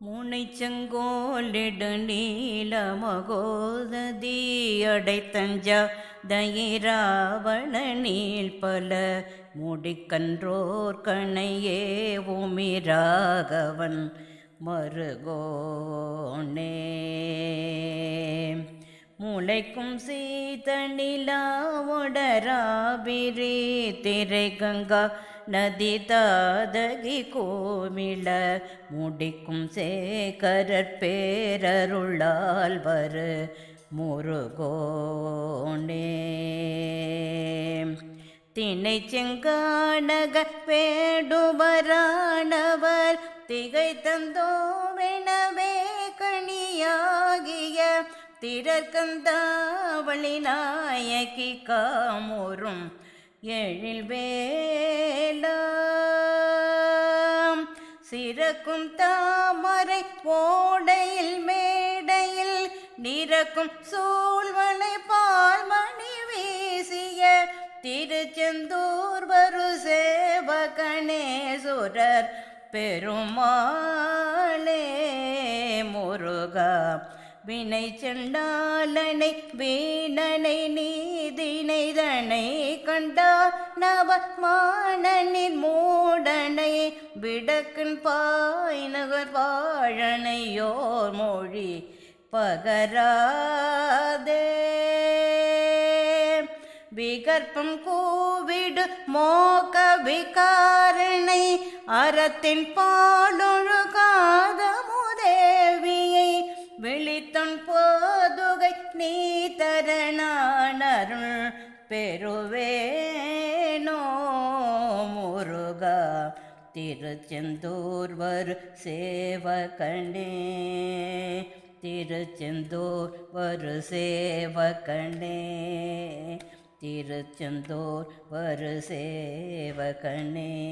முனை செங்கோலிடநீல மகோததி அடைத்தஞ்சா தயிராவண பல முடிக்கன்றோர் கணையே உமிராகவன் மருகோனே. முளைக்கும் சீதனிலாவுடராபிரே திரை கங்கா நதி தாதகி கோமிள முடிக்கும் சேகரற் பேரருளால் வரு முருகோனே. திணை செங்கானக வேடுவரானவர் திகை தந்தோவெனவே திறக்கந்தாவளி நாயகி காமோரும் எழில் வேலாம் சிறக்கும் தாமரை ஓடையில் மேடையில் நிறக்கும் சூழ்வனை பால்மணி வீசிய திருச்செந்தூர் வரு சேவகணேசுரர் பெருமா வினை செண்டாலனை வீணனை நீதினைதனை கண்டா நவ மானனின் மூடனை விடக்கன் பாய் நகர் வாழனையோர் மொழி பகராதே. விகற்பம் கூவிடு மோக விகாரணை அறத்தின் பாலொழுகாத முதேவியை போதுகை நீ தரணானருள் பெறுவேனோ முருகா. திருச்செந்தூர்வர் வரு திருச்செந்தூர் ஒரு சேவகனே. திருச்செந்தூர் ஒரு சேவகனே.